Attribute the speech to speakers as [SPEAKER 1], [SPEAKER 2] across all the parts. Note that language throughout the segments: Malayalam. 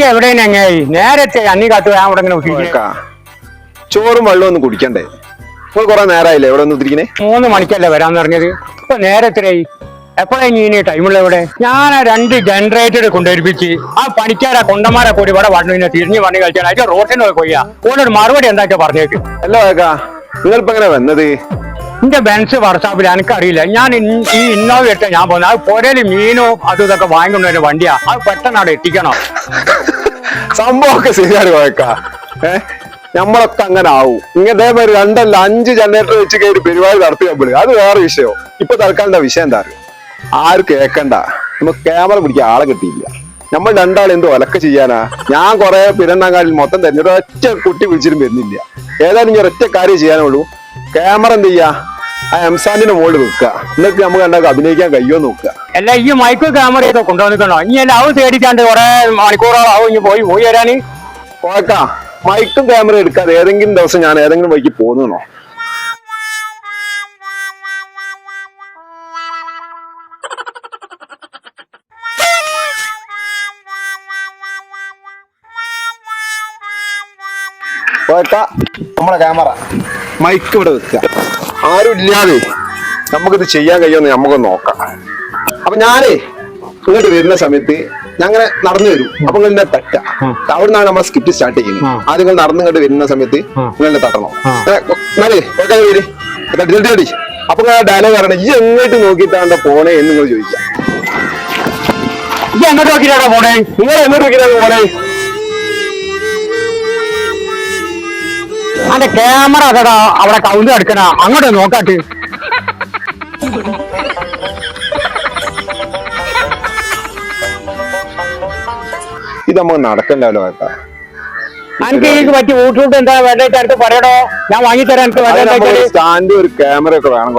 [SPEAKER 1] ഈ എവിടെ ഞങ്ങായി നേരത്തെ അന്നി കാത്തു ഞാൻ ഇവിടെ ഇങ്ങനെ.
[SPEAKER 2] ചോറും വെള്ളവും ഒന്നും കുടിക്കണ്ടേ? നിങ്ങൾ കുറെ നേരമായില്ലേ ഇവിടെ ഒന്ന് ഉത്തിരിക്കണേ
[SPEAKER 1] മൂന്ന് മണിക്കല്ലേ വരാൻ പറഞ്ഞത്? ഇപ്പൊ നേരത്തിലായി എപ്പോഴാ ഇനി ടൈമുള്ള ഇവിടെ? ഞാൻ ആ രണ്ട് ജനറേറ്റർ കൊണ്ടുവരിപ്പിച്ച് ആ പണിക്കാരെ കൊണ്ടന്മാരെ കൂടി ഇവിടെ വണ്ണു പിന്നെ തിരിഞ്ഞ് വണ്ണി കളിച്ചാൽ അതിന്റെ റോട്ടിന് പോയി കൊയ്യാ ഓനൊരു മറുപടി എന്താക്കാ പറഞ്ഞേക്ക്?
[SPEAKER 2] അല്ല പോയേക്കാ നിങ്ങളിപ്പോ എങ്ങനെ വന്നത്?
[SPEAKER 1] എന്റെ ബെൻസ് വർഷാപ്പിൽ എനിക്കറിയില്ല. ഞാൻ ഈ ഇന്നോവ ഇട്ട് ഞാൻ പോകുന്നത് അത് പുരൽ മീനോ അതും ഇതൊക്കെ വാങ്ങിക്കൊണ്ടുവരുന്ന വണ്ടിയാ. അത് പെട്ടെന്ന് അവിടെ എത്തിക്കണം.
[SPEAKER 2] സംഭവമൊക്കെ ശരിയാണ് പോയേക്കാ ഏ? നമ്മളൊക്കെ അങ്ങനെ ആവും. ഇങ്ങനെ ഒരു രണ്ടല്ല അഞ്ച് ജനറേറ്റർ വെച്ച് കയറി പരിപാടി നടത്തി നമ്മൾ അത് വേറെ വിഷയം. ഇപ്പൊ തൽക്കാലിന്റെ വിഷയം എന്താ ആര് കേക്കണ്ട. നമുക്ക് ക്യാമറ പിടിക്കാൻ ആളെ കിട്ടിയില്ല. നമ്മൾ രണ്ടാൾ എന്തോ ഒലക്ക ചെയ്യാനാ? ഞാൻ കുറെ പിരണ്ണാങ്കാലിൽ മൊത്തം തന്നെ ഒറ്റ കുട്ടി വിളിച്ചിട്ടും വരുന്നില്ല. ഏതായാലും ഞാൻ ഒറ്റ കാര്യം ചെയ്യാനുള്ളൂ. ക്യാമറ എന്ത് ചെയ്യാ? ആ എംസാൻഡിന്റെ മുകളിൽ വെക്കുക എന്നിട്ട് നമുക്ക് രണ്ടാൾക്ക് അഭിനയിക്കാൻ കഴിയുമോ നോക്കുക.
[SPEAKER 1] അല്ല ഈ മൈക്ക് ക്യാമറയൊക്കെ കൊണ്ടുവന്നിട്ടുണ്ടോ? ഇനി അല്ല അത് തേടിക്കാണ്ട് കുറെ മണിക്കൂറോളം ആവും ഇനി പോയി പോയി വരാന്.
[SPEAKER 2] പോക്കാ മൈക്കും ക്യാമറ എടുക്കാതെ ഏതെങ്കിലും ദിവസം ഞാൻ ഏതെങ്കിലും വഴിക്ക് പോകുന്നോ പോക്കാ നമ്മളെ ക്യാമറ മൈക്ക് ഇവിടെ വെക്കുക ആരും ഇല്ലാതെ നമുക്കിത് ചെയ്യാൻ കഴിയുമെന്ന് നമുക്കൊന്ന് നോക്കാം. അപ്പൊ ഞാനേ ഇങ്ങോട്ട് വരുന്ന സമയത്ത് ഞാൻ അങ്ങനെ നടന്നു വരും. അപ്പൊ എന്നെ തട്ട അവിടെ നിന്നാണ് നമ്മൾ സ്കിപ്റ്റ് സ്റ്റാർട്ട് ചെയ്യുന്നത്. ആദ്യം നിങ്ങൾ നടന്നു ഇങ്ങോട്ട് വരുന്ന സമയത്ത് എന്നെ തട്ടണം. എന്നാലേ തട്ടി അപ്പൊ ആ ഡയലോഗ് പറയണം. ഈ എങ്ങോട്ട് നോക്കിയിട്ടാണ് പോണേ എന്ന് നിങ്ങൾ ചോദിക്കാം
[SPEAKER 1] ഈ എങ്ങോട്ട് നോക്കിട്ടാ പോണേ?
[SPEAKER 2] നിങ്ങൾ എങ്ങോട്ട് നോക്കിയിട്ടാണ് പോണേ?
[SPEAKER 1] അന്റെ ക്യാമറ അതെടാ അവിടെ കൗണ്ട് എടുക്കണ. അങ്ങോട്ട് നോക്കാട്ട്.
[SPEAKER 2] ഇത് നമുക്ക് നടക്കണ്ടല്ലോ കേട്ടാ
[SPEAKER 1] എനിക്ക് എനിക്ക് പറ്റി എന്താ വേണ്ട അടുത്ത് പറയടോ. ഞാൻ വാങ്ങിത്തരാൻ എനിക്ക് വേണ്ട വെച്ചാൽ.
[SPEAKER 2] സ്റ്റാൻഡ് ഒരു ക്യാമറ ഒക്കെ വേണം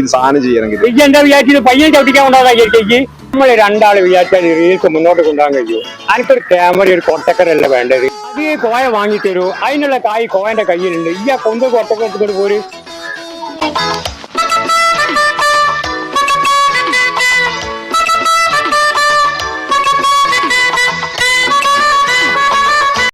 [SPEAKER 2] ഇത് സാധനം ചെയ്യണമെങ്കിൽ.
[SPEAKER 1] ഈ എന്താ വിചാരിച്ചത് പയ്യൻ ചവിട്ടിക്കാൻ കൊണ്ടുപോകാൻ വിചാരിച്ചേക്ക് നമ്മൾ രണ്ടാൾ വിചാരിച്ചാൽ റീൽസ് മുന്നോട്ട് കൊണ്ടുപോകാൻ കഴിയും. എനിക്കൊരു ക്യാമറ ഒരു കൊട്ടക്കരല്ല വേണ്ടത് അത് ഈ കോയ വാങ്ങി തരൂ അതിനുള്ള കായ് കോയന്റെ കയ്യിലുണ്ട്. ഈ ആ കൊമ്പ് കൊട്ടക്കെടുത്തിട്ട് പോര്.